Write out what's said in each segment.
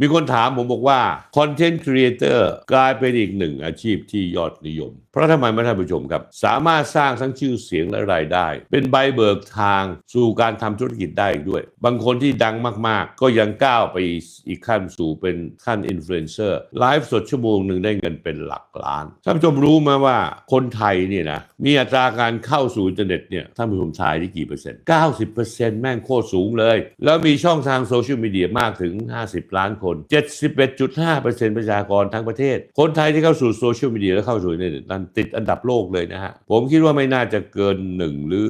มีคนถามผมบอกว่าคอนเทนต์ครีเอเตอร์กลายเป็นอีกหนึ่งอาชีพที่ยอดนิยมเพราะทำไมไม่ท่านผู้ชมครับ สามารถสร้างทั้งชื่อเสียงและรายได้ เป็นใบเบิกทางสู่การทำธุรกิจได้อีกด้วย บางคนที่ดังมากๆ ก็ยังก้าวไปอีกขั้นสู่เป็นขั้นอินฟลูเอนเซอร์ไลฟ์สดชั่วโมงหนึ่งได้เงินเป็นหลักล้านท่านผู้ชมรู้ไหมว่าคนไทยเนี่ยนะมีอัตราการเข้าสู่อินเทอร์เน็ตเนี่ยท่านผู้ชมทายได้กี่เปอร์เซ็นต์90%แม่งโคตรสูงเลย แล้วมีช่องทางโซเชียลมีเดียมากถึง 50 ล้านคน 71.5%ประชากรทั้งประเทศ คนไทยที่เข้าสู่โซเชียลมีเดียและเข้าสู่อินเทอร์เน็ตนั้นติดอันดับโลกเลยนะฮะ ผมคิดว่าไม่น่าจะเกินหนึ่งหรือ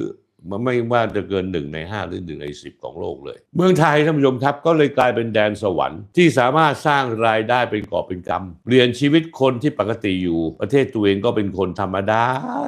ไม่ว่าจะเกินหนึ่งในห้าหรือหนึ่งในสิบของโลกเลย เมืองไทยท่านผู้ชมครับ ก็เลยกลายเป็นแดนสวรรค์ที่สามารถสร้างรายได้เป็นกอบเป็นกำเปลี่ยนชีวิตคนที่ปกติอยู่ ประเทศตัวเองก็เป็นคนธรรมดา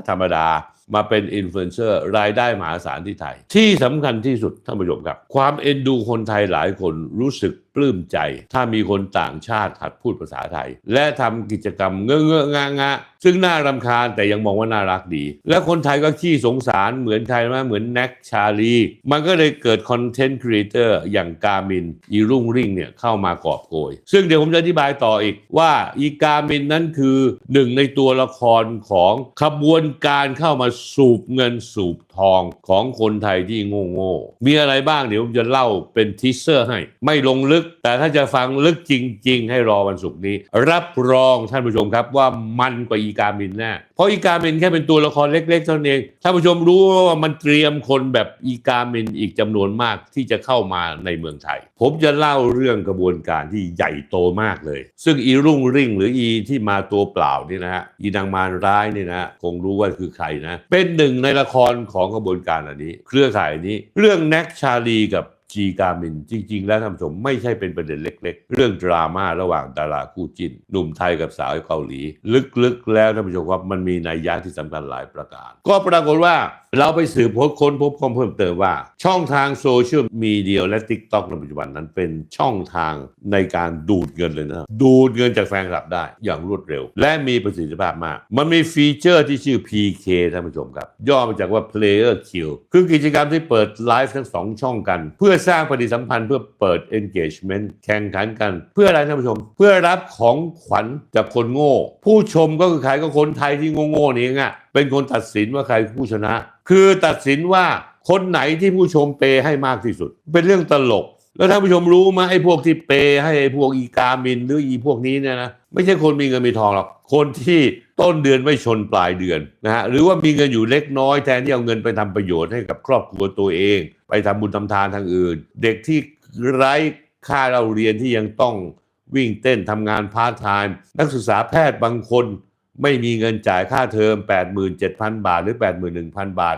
ธรรมดา มาเป็นอินฟลูเอนเซอร์รายได้มหาศาลที่ไทย ที่สำคัญที่สุดท่านผู้ชมครับ ความเอ็นดูคนไทยหลายคนรู้สึก ปลื้มใจ ถ้ามีคนต่างชาติหัดพูดภาษาไทย และทำกิจกรรมเงอะเงอะงะงะซึ่งน่ารำคาญแต่ยังมองว่าน่ารักดี และคนไทยก็ขี้สงสารเหมือนใครไหมเหมือนแน็กชาลี มันก็เลยเกิดคอนเทนต์ครีเอเตอร์อย่างกามินอีรุ่งริ่งเนี่ยเข้ามากอบโกย ซึ่งเดี๋ยวผมจะอธิบายต่ออีกว่าอีกามินนั้นคือหนึ่งในตัวละครของขบวนการเข้ามาสูบเงินสูบทองของคนไทยที่โง่โง่ๆมีอะไรบ้างเดี๋ยวผมจะเล่าเป็นทีเซอร์ให้ ไม่ลงลึกแต่ถ้าจะฟังลึกจริง ๆ ให้รอวันศุกร์นี้ รับรองท่านผู้ชมครับว่ามันกว่าอีกามินแน่เพราะอีกามินแค่เป็นตัวละครเล็กๆเท่านั้นเองท่านผู้ชมรู้ว่ามันเตรียมคนแบบอีกามินอีกจำนวนมากที่จะเข้ามาในเมืองไทย ผมจะเล่าเรื่องกระบวนการที่ใหญ่โตมากเลย ซึ่งอีรุ่งริ่งหรืออีที่มาตัวเปล่านี่นะฮะอีนางมารร้ายนี่นะคงรู้ว่าคือใครนะ เป็นหนึ่งในละครของกระบวนการอันนี้ เครือข่ายนนี้ เรื่องแน็กชาลีกับ จีกามินจริง ๆ แล้วท่านผู้ชมไม่ใช่เป็นประเด็นเล็ก ๆ เรื่องดราม่าระหว่างดาราคู่จิ้นหนุ่มไทยกับสาวเกาหลี ลึกๆ แล้วท่านผู้ชมครับมันมีนัยยะที่สำคัญหลายประการ ก็ปรากฏว่า เราไปสืบพบค้นพบข้อมูลเพิ่มเติมว่า ช่องทางโซเชียลมีเดียและ t ิ k t o k ในปัจจุบันนั้นเป็นช่องทางในการดูดเงินเลยนะดูดเงินจากแฟนคลับได้อย่างรวดเร็ว และมีประสิทธิภาพมาก มันมีฟีเจอร์ที่ชื่อ PK ท่านผู้ชมครับ ย่อมาจากว่า Player Kill คือกิจกรรมที่เปิดไลฟ์ทั้งสองช่องกัน เพื่อสร้างปฏิสัมพันธ์เพื่อเปิด engagement แข่งขันกัน เพื่ออะไรท่านผู้ชม เพื่อรับของขวัญจากคนโง่ ผู้ชมก็คือใครก็คนไทยที่โง่ๆนี่เองอะ เป็นคนตัดสินว่าใครผู้ชนะ คือตัดสินว่าคนไหนที่ผู้ชมเปย์ให้มากที่สุด เป็นเรื่องตลก แล้วท่านผู้ชมรู้ไหมไอ้พวกที่เปย์ให้ไอ้พวกอีกามินหรืออีพวกนี้เนี่ยนะไม่ใช่คนมีเงินมีทองหรอกคนที่ต้นเดือนไม่ชนปลายเดือนนะฮะหรือว่ามีเงินอยู่เล็กน้อยแทนที่เอาเงินไปทำประโยชน์ให้กับครอบครัวตัวเอง ไปทำบุญทำทานทางอื่น เด็กที่ไร้ค่าเราเรียนที่ยังต้องวิ่งเต้นทำงานพาร์ทไทม์นักศึกษาแพทย์บางคน ไม่มีเงินจ่ายค่าเทอม 87,000 บาทหรือ 81,000 บาท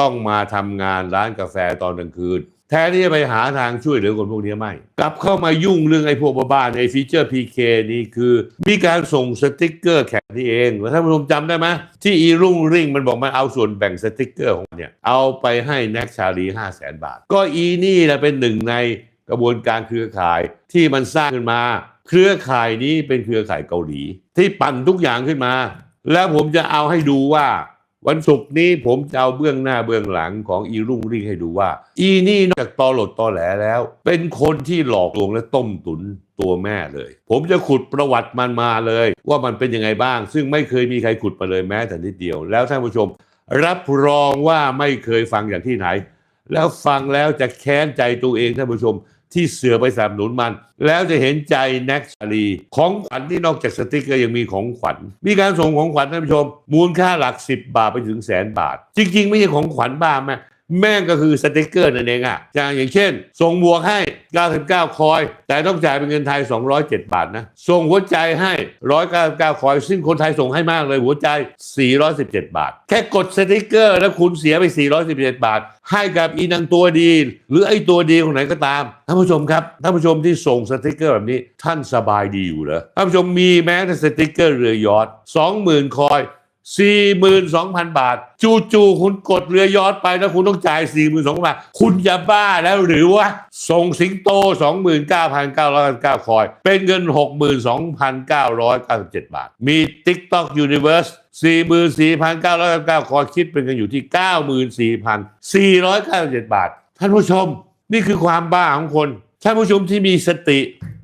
ต้องมาทำงานร้านกาแฟตอนกลางคืน แทนที่จะไปหาทางช่วยเหลือคนพวกนี้ไม่ กลับเข้ามายุ่งเรื่องไอ้พวกบ้าๆในฟีเจอร์ PK นี่คือ มีการส่งสติกเกอร์แข่งนี่เองท่านผู้ชมจำได้ไหมที่อีรุ่งริ่งมันบอกมันเอาส่วนแบ่งสติกเกอร์ของมันเนี่ยเอาไปให้แน็กชาลี5 0 0แสนบาท ก็อีนี่แหละเป็นหนึ่งในกระบวนการเครือข่ายที่มันสร้างขึ้นมา เครือข่ายนี้เป็นเครือข่ายเกาหลี ที่ปั่นทุกอย่างขึ้นมา แล้วผมจะเอาให้ดูว่า วันศุกร์นี้ผมจะเอาเบื้องหน้าเบื้องหลังของอีรุ่งริ่งให้ดูว่า อีนี่นอกจากตอหลดตอแหลแล้ว เป็นคนที่หลอกลวงและต้มตุนตัวแม่เลย ผมจะขุดประวัติมันมาเลย ว่ามันเป็นยังไงบ้าง ซึ่งไม่เคยมีใครขุดมาเลยแม้แต่นิดเดียว แล้วท่านผู้ชม รับรองว่าไม่เคยฟังอย่างที่ไหน แล้วฟังแล้วจะแค้นใจตัวเองท่านผู้ชม ที่เสือไปสนับสนุนมัน แล้วจะเห็นใจแน็กชาลี ของขวัญที่นอกจากสติกเกอร์ยังมีของขวัญ มีการส่งของขวัญท่านผู้ชม มูลค่าหลัก 10 บาทไปถึงแสนบาท จริง ๆ ไม่ใช่ของขวัญบ้าแม่ แม่งก็คือสติกเกอร์นั่นเองอะอย่างอย่างเช่น ส่งบวกให้ 99 คอย แต่ต้องจ่ายเป็นเงินไทย 207 บาทนะ ส่งหัวใจให้ 199 คอย ซึ่งคนไทยส่งให้มากเลยหัวใจ 417 บาท แค่กดสติกเกอร์แล้วคุณเสียไป 417 บาท ให้กับอีนางตัวดี หรือไอ้ตัวดีคนไหนก็ตามท่านผู้ชมครับท่านผู้ชมที่ส่งสติกเกอร์แบบนี้ท่านสบายดีอยู่เหรอท่านผู้ชมมีแม้แต่สติกเกอร์เรือยอท20,000 คอย 42,000 บาท จู่ๆคุณกดเรือยอทไปแล้วคุณต้องจ่าย 42,000 บาท คุณจะบ้าแล้วหรือว่าส่งสิงโต 29,999 คอย เป็นเงิน 62,997 บาท มี TikTok Universe 44,999 คอย คิดเป็นเงินอยู่ที่ 94,497 บาท ท่านผู้ชม นี่คือความบ้าของคน ท่านผู้ชมที่มีสติ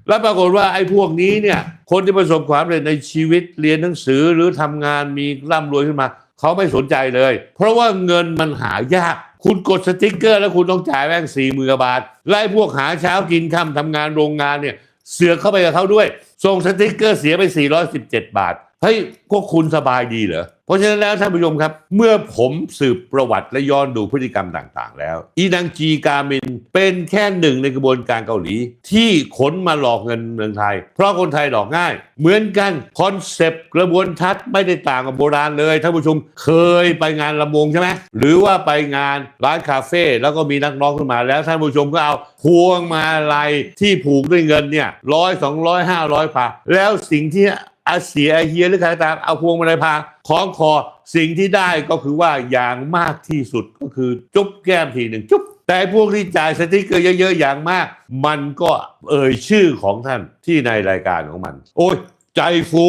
แล้วปรากฏว่าไอ้พวกนี้เนี่ย คนที่ประสบความสำเร็จในชีวิตเรียนหนังสือหรือทำงานมีร่ำรวยขึ้นมา เขาไม่สนใจเลย เพราะว่าเงินมันหายาก คุณกดสติ๊กเกอร์แล้วคุณต้องจ่ายแม่งสี่หมื่นบาท ไล่พวกหาเช้ากินค่ำทำงานโรงงานเนี่ย เสือกเข้าไปกับเขาด้วย ส่งสติ๊กเกอร์เสียไป 417 บาท เฮ้ยพวกคุณสบายดีเหรอ เพราะฉะนั้นแล้วท่านผู้ชมครับ เมื่อผมสืบประวัติและย้อนดูพฤติกรรมต่างๆ แล้ว อีนางจีกามินเป็นแค่หนึ่งในกระบวนการเกาหลี ที่ขนมาหลอกเงินเมืองไทย เพราะคนไทยหลอกง่าย เหมือนกันคอนเซปต์กระบวนทัศน์ไม่ได้ต่างกับโบราณเลยท่านผู้ชมเคยไปงานลำวงใช่ไหมหรือว่าไปงานร้านคาเฟ่แล้วก็มีนักร้องขึ้นมาแล้วท่านผู้ชมก็เอาพวงมาลัยที่ผูกด้วยเงินเนี่ยร้อยสองร้อยห้าร้อยพาแล้วสิ่งที่ อาเสียเฮียหรือใครตามเอาพวงมาลัยพาคล้องคอสิ่งที่ได้ก็คือว่าอย่างมากที่สุดก็คือจุ๊บแก้มทีหนึ่งจุ๊บแต่พวกที่จ่ายสติ๊กเกอร์เยอะๆอย่างมาก มันก็เอ่ยชื่อของท่านที่ในรายการของมัน โอ้ยใจฟู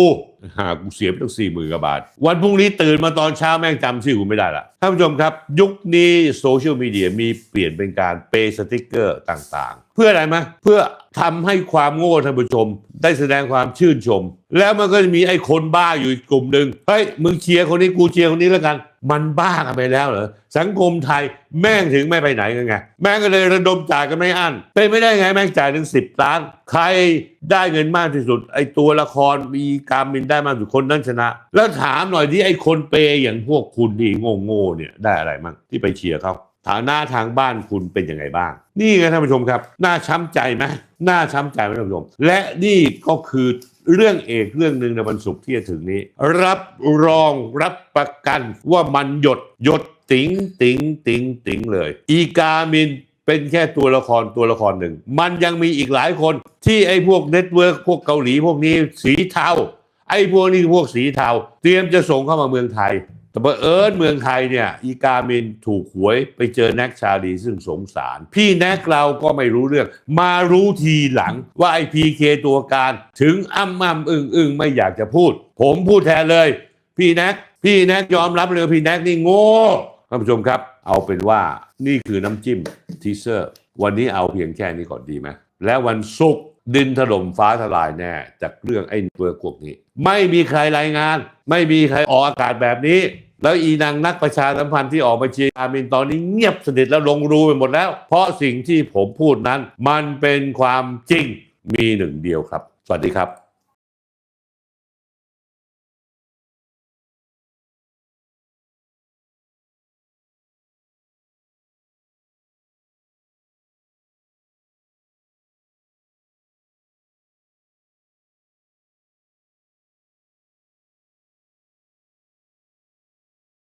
หากูเสียไปตั้งสี่หมื่นกว่าบาท วันพรุ่งนี้ตื่นมาตอนเช้าแม่งจำชื่อกูไม่ได้ละท่านผู้ชมครับ ยุคนี้โซเชียลมีเดียมีเปลี่ยนเป็นการเปย์สติ๊กเกอร์ต่างๆ เพื่ออะไรไหมเพื่อ ทำให้ความโง่ท่านผู้ชม ได้แสดงความชื่นชม แล้วมันก็จะมีไอ้คนบ้าอยู่กลุ่มหนึ่งเฮ้ยมึงเชียร์คนนี้กูเชียร์คนนี้แล้วกัน มันบ้ากันไปแล้วเหรอสังคมไทยแม่งถึงไม่ไปไหนกันไงแม่งก็เลยระดมจ่ายกันไม่อั้นเป็นไม่ได้ไงแม่งจ่ายถึงสิบล้าน ใครได้เงินมากที่สุด ไอ้ตัวละครมีการมินได้มากที่สุดคนนั้นชนะ แล้วถามหน่อยที่ไอ้คนเปย์อย่างพวกคุณที่โง่ๆเนี่ยได้อะไรมั่งที่ไปเชียร์เขา ฐานะทางบ้านคุณเป็นยังไงบ้าง นี่ไงท่านผู้ชมครับน่าช้ำใจไหมน่าช้ำใจไหมท่านผู้ชม และนี่ก็คือเรื่องเอกเรื่องหนึ่งในวันศุกร์ที่จะถึงนี้ รับรองรับประกันว่ามันหยดหยดติ๋งติ๋งติ๋งติ๋งเลย อีกามินเป็นแค่ตัวละครตัวละครหนึ่ง มันยังมีอีกหลายคนที่ไอ้พวกเน็ตเวิร์กพวกเกาหลีพวกนี้สีเทาไอ้พวกนี้พวกสีเทาเตรียมจะส่งเข้ามาเมืองไทย แต่บังเอิญเมืองไทยเนี่ย อีกามินถูกหวยไปเจอแน็กชาลีซึ่งสงสาร พี่แน็กเราก็ไม่รู้เรื่อง มารู้ทีหลังว่าไอพีเคตัวการ ถึงอ้ำอ้ำอึ้งอึ้งไม่อยากจะพูด ผมพูดแทนเลย พี่แน็กพี่แน็กยอมรับเลยพี่แน็กนี่โง่ท่านผู้ชมครับ เอาเป็นว่านี่คือน้ำจิ้มทีเซอร์ วันนี้เอาเพียงแค่นี้ก่อนดีไหมและวันศุกร์ ดินถล่มฟ้าทลายแน่จากเรื่องไอ้ตัวกพวกนี้ ไม่มีใครรายงาน ไม่มีใครออกอากาศแบบนี้ แล้วอีนางนักประชาสัมพันธ์ที่ออกมาเชียร์อามินตอนนี้เงียบสนิทแล้วลงรูไปหมดแล้ว เพราะสิ่งที่ผมพูดนั้น มันเป็นความจริงมีหนึ่งเดียวครับ สวัสดีครับ